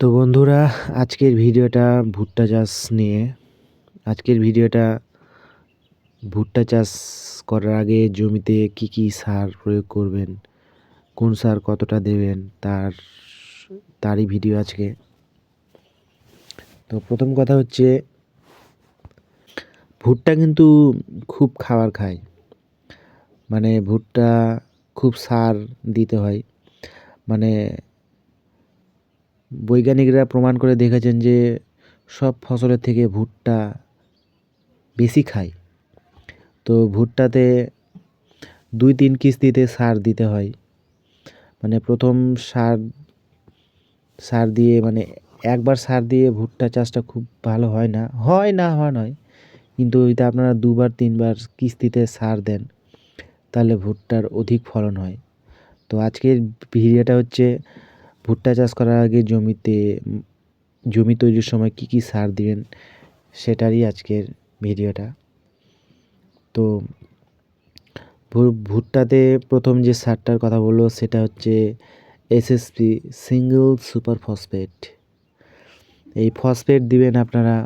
তো বন্ধুরা, আজকের ভিডিওটা ভুট্টা চাষ নিয়ে। আজকের ভিডিওটা ভুট্টা চাষ করার আগে জমিতে কি কি সার প্রয়োগ করবেন, কোন সার কতটা দেবেন, তার, তারই ভিডিও আজকে। তো প্রথম কথা হচ্ছে, ভুট্টা কিন্তু খুব খাবার খায়। মানে ভুট্টা খুব সার দিতে হয়। মানে বৈজ্ঞানিকরা প্রমাণ করে দেখেছেন যে সব ফসলের থেকে ভুট্টা বেশি খায়। তো ভুট্টাতে দুই তিন কিস্তিতে সার দিতে হয়। মানে প্রথম সার সার দিয়ে মানে একবার সার দিয়ে ভুট্টা চাষটা খুব ভালো হয় না। হয় না, হয় নয়। কিন্তু যদি আপনারা দুবার, তিনবার কিস্তিতে সার দেন, তাহলে ভুট্টার অধিক ফলন হয়। তো আজকের ভিডিওটা হচ্ছে ভুট্টা চাষ করার আগে জমিতে, জমি তৈরির সময় কি কি সার দিবেন, সেটারই আজকের ভিডিওটা। তো ভুট্টাতে প্রথম যে সারটার কথা বলল, সেটা হচ্ছে এসএসপি সিঙ্গেল সুপার ফসফেট এই ফসফেট দিবেন আপনারা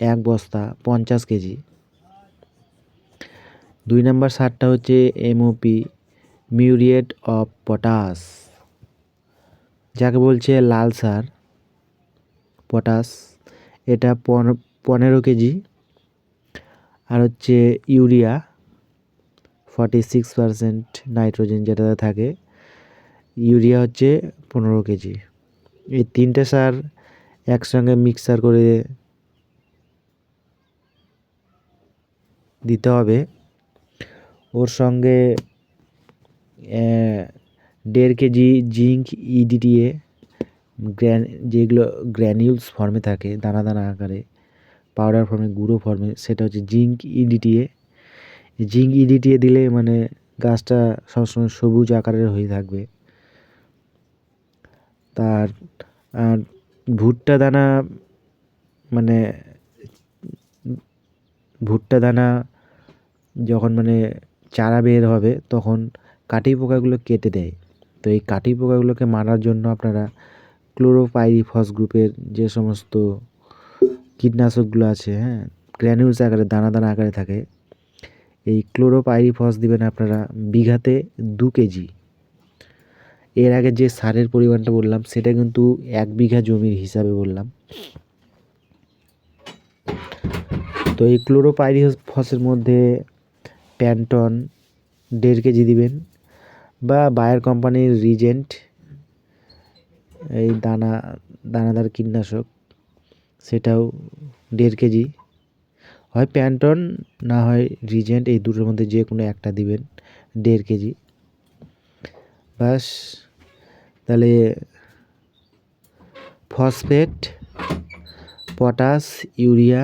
এক বস্তা পঞ্চাশ কেজি। দুই নম্বর সারটা হচ্ছে এমওপি মিউরিয়েট অফ পটাশ যাকে বলছে লাল সার, পটাশ, এটা পনেরো কেজি। আর হচ্ছে urea forty six percent nitrogen যেটাতে থাকে, ইউরিয়া হচ্ছে পনেরো কেজি। এই তিনটে সার একসঙ্গে মিক্সার করে দিতে হবে। ওর সঙ্গে দেড় কেজি জিঙ্ক ইডিটিএ গ্র্যান, যেগুলো গ্র্যানিউলস ফর্মে থাকে, দানা দানা আকারে, পাউডার ফর্মে, গুঁড়ো ফর্মে, সেটা হচ্ছে জিঙ্ক ইডিটিএ জিঙ্ক ইডিটিএ দিলে মানে গাছটা সবসময় সবুজ আকারের হয়ে থাকবে। তার, আর ভুট্টা দানা মানে ভুট্টা দানা যখন মানে চারা বের হবে, তখন কাটি পোকাগুলো কেটে দেয়। তো এই কাটি পোকাগুলোকে মারার জন্য আপনারা ক্লোরোপাইরিফস গ্রুপের যে সমস্ত কীটনাশকগুলো আছে হ্যাঁ গ্র্যানিউলস আকারে, দানা দানা আকারে থাকে, এই ক্লোরোপাইরিফস দিবেন আপনারা বিঘাতে দু কেজি। এর আগে যে সারের পরিমাণটা বললাম, সেটা কিন্তু এক বিঘা জমির হিসাবে বললাম। তো এই ক্লোরোপাইরিফসের মধ্যে প্যান্টন দেড় কেজি দিবেন বা বায়ার কোম্পানির রিজেন্ট, এই দানা, দানাদার কীটনাশক, সেটাও দেড় কেজি। হয় প্যান্টন, না হয় রিজেন্ট, এই দুটোর মধ্যে যে কোনো একটা দিবেন, দেড় কেজি। বাস, তাহলে phosphate, potash, urea,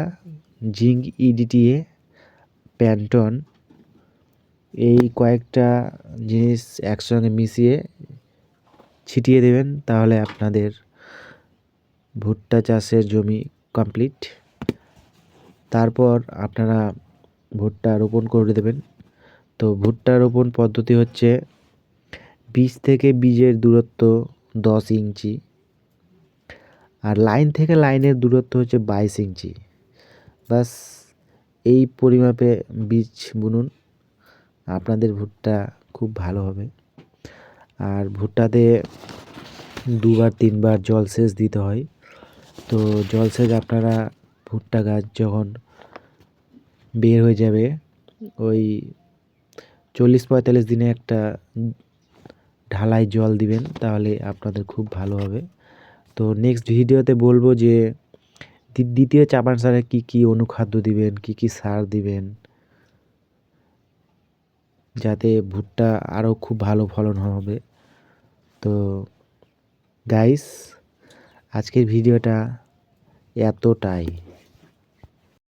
zinc EDTA প্যান্টন। এই কয়েকটা জিনিস একসঙ্গে মিশিয়ে ছিটিয়ে দেবেন, তাহলে আপনাদের ভুট্টা চাষের জমি কমপ্লিট। তারপর আপনারা ভুট্টা রোপণ করে দেবেন। তো ভুট্টা রোপণ পদ্ধতি হচ্ছে বীজ থেকে বীজের দূরত্ব দশ ইঞ্চি আর লাইন থেকে লাইনের দূরত্ব হচ্ছে বাইশ ইঞ্চি। বাস এই পরিমাপে বীজ বুনুন। আপনাদের ভুট্টা খুব ভালো হবে। আর ভুট্টাতে দুবার, তিনবার জলসেচ দিতে হয়। তো জলসেচ আপনারা ভুট্টা গাছ যখন বের হয়ে যাবে, ওই চল্লিশ পঁয়তাল্লিশ দিনে একটা ঢালাই জল দিবেন, তাহলে আপনাদের খুব ভালো হবে। তো নেক্সট ভিডিওতে বলব যে দ্বিতীয় চাপান সারে কী কী অনুখাদ্য দিবেন, কী কী সার দিবেন যাতে ভুট্টা আরও খুব ভালো ফলন হবে। তো গাইস আজকের ভিডিওটা এতটাই।